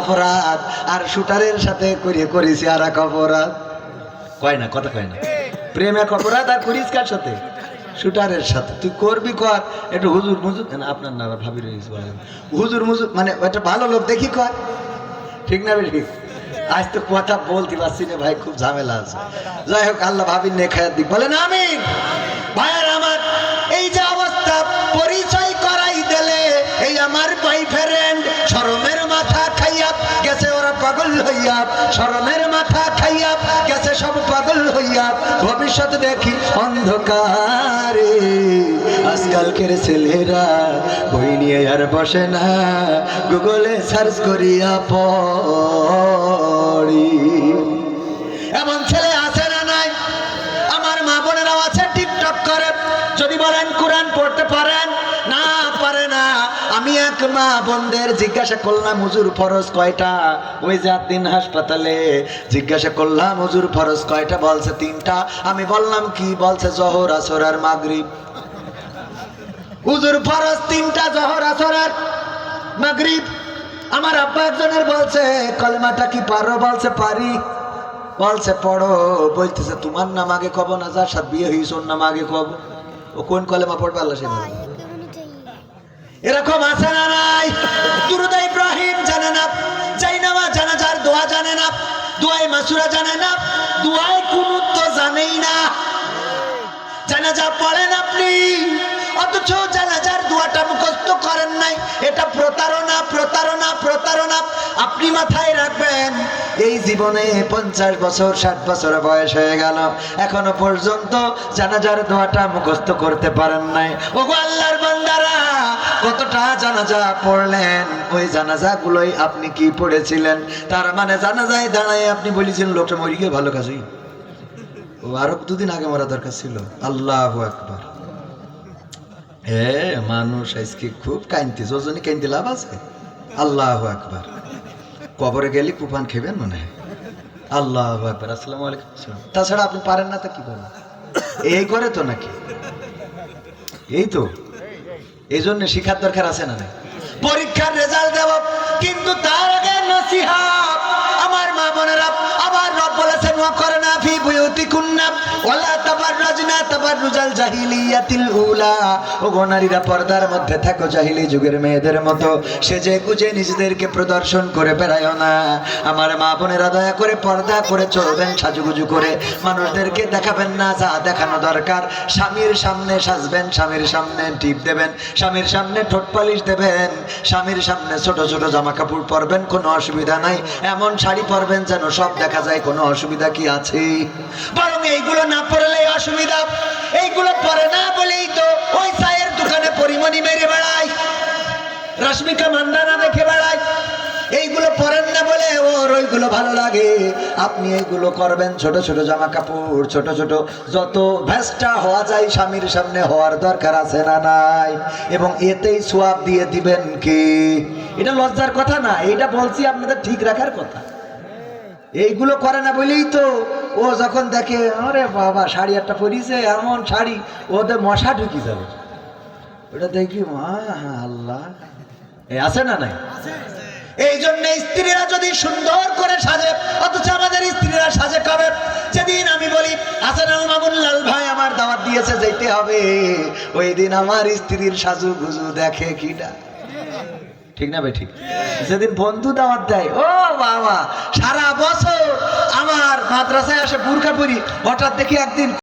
অপরাধ আর শুটারের সাথে করিয়ে করেছি আর এক অপরাধ কয় না, কথা কয় না। প্রেম এক অপরাধ আর করিস কার সাথে? শুটারের সাথে। তুই করবি কর, একটু হুজুর মুজুর আপনার না ভাবি রয়েছে বলেন। হুজুর মুজুর মানে একটা ভালো লোক দেখি কর। ঠিক না বেশি আজ তো কথা বলতে পারছি না, ভাই, খুব ঝামেলা আছে। যাই হোক, আল্লাহ ভাবির নে খায়াত দিক। বলেন আমি ভাইয়ার পাগল হইয়া, শরমের মাথা খাইয়া গেছে সব পাগল হইয়া। ভবিষ্যৎ দেখি অন্ধকারে। আজকালকের ছেলেরা বই নিয়ে আর বসে না, গুগলে সার্চ করিয়া পড়ি। এমন ছেলে আছে না নাই? আমার মা বোনেরাও আছে টিকটক করে। যদি বলেন কোরআন পড়তে পারেন, না আমি এক মা বোনদের জিজ্ঞাসা করলাম, হুজুর, ফরজ কয়টা? ওই যে দিন হাসপাতালে জিজ্ঞাসা করলাম, হুজুর, ফরজ কয়টা? বলছে, তিনটা। আমি বললাম, কি? বলছে, জহর, আসর আর মাগরিব। হুজুর, ফরজ তিনটা, জহর, আসর আর মাগরিব? আমার আব্বা একজনের বলছে, কলেমাটা কি পারো? বলছে, পারি। বলছে, পড়ো। বলতেছে, তোমার নাম আগে কব না, যার সাথে বিয়ে হয়েছে, ওর নাম আগে কব। ও কোন কলেমা পড়বে আল্লাহ সে। এরকম আছে না নাই? দুরুদা ইব্রাহিম জানে না, জাইনামা জানাজার দোয়া জানে না, দোয়াই মাসুরা জানে না, দোয়াই কুনুত তো জানেই না। জানাজা পড়েন আপনি, অথচ জানাজার দোয়াটা মুখস্থ করেন নাই। এটা প্রতারণা প্রতারণা প্রতারণা। আপনি মাথায় রাখবেন, এই জীবনে পঞ্চাশ বছর, ষাট বছর বয়স হয়ে গেল। এখনও পর্যন্ত জানাজার দোয়াটা মুখস্থ করতে পারেন নাই। ওগো আল্লাহর কতটা জানাজা পড়লেন? ওই জানাজাগুলোই আপনি কি পড়েছিলেন? তার মানে জানাজায় দাঁড়ায় আপনি বলেছিলেন লোকটা মরি গিয়ে ভালো কাজই। ও, আরও দুদিন আগে মরা দরকার ছিল। আল্লাহ আকবার। হে, মানুষ আজকে খুব কাইনতে যোজনী কাইনতে লাভ আছে? আল্লাহ আকবার। কবরে গেলে কুপান খেবেন মনে হয়। আল্লাহ আকবার। আসসালামু আলাইকুম। তাছাড়া আপনি পারেন না তা কি করবেন এই করে তো নাকি? এই তো। এই জন্য শিখার দরকার আছে না নাই? পরীক্ষার রেজাল্ট দেব, কিন্তু তার আগে নসিহাত। আমার মা বোনেরা পর্দার মধ্যে জাহিলি যুগের মেয়েদের মতো। সেজে নিজেদেরকে প্রদর্শন করে না। আমার মা বোনেরা দয়া করে পর্দা চলবেন করে। মানুষদেরকে দেখাবেন না, যা দেখানো দরকার। স্বামীর সামনে সাজবেন, স্বামীর সামনে টিপ দেবেন। স্বামীর সামনে ঠোঁট পালিশ দেবেন। স্বামীর সামনে ছোট ছোট জামা কাপড় পরবেন, কোনো অসুবিধা নাই। এমন শাড়ি পরবেন যেন সব দেখা যায়, কোনো অসুবিধা কি আছে? বরং এইগুলো না পরলে অসুবিধা। এইগুলো পরে না বলেই তো ওই চায়ের দোকানে পরিমণি মেরে বেড়ায়, রশ্মিকা মান্দানা দেখে বেড়ায়। এইগুলো পরেন না বলে ওর ওইগুলো ভালো লাগে। আপনি এইগুলো করবেন ছোট ছোট জামা কাপড় ছোট ছোট। যত ভ্যাসটা হওয়া যায় স্বামীর সামনে হওয়ার দরকার আছে না নাই? এবং এতেই সোয়াব দিয়ে দিবেন কি? এটা লজ্জার কথা না এটা বলছি আপনাদের ঠিক রাখার কথা। এইগুলো করে না বলেই তো ও যখন দেখে আরে বাবা শাড়ি একটা পরিছে এমন শাড়ি। ওদের মশা ঢুকি যাবে। ওটা দেখি মা আল্লাহ এ আছে না নাই? এই জন্য স্ত্রীরা যদি সুন্দর করে সাজে অথচ আমাদের স্ত্রীরা সাজে কবে? যেদিন আমি বলি আসেন মামুল্লাল ভাই আমার দাওয়াত দিয়েছে যেতে হবে। ওই দিন আমার স্ত্রীর সাজু গুজু দেখে কিটা ঠিক না ঠিক। যেদিন বন্ধু দাওয়াত দেয়, ও বাবা, সারা বছর আমার মাদ্রাসায় আসে বুরখা পরি হঠাৎ দেখি একদিন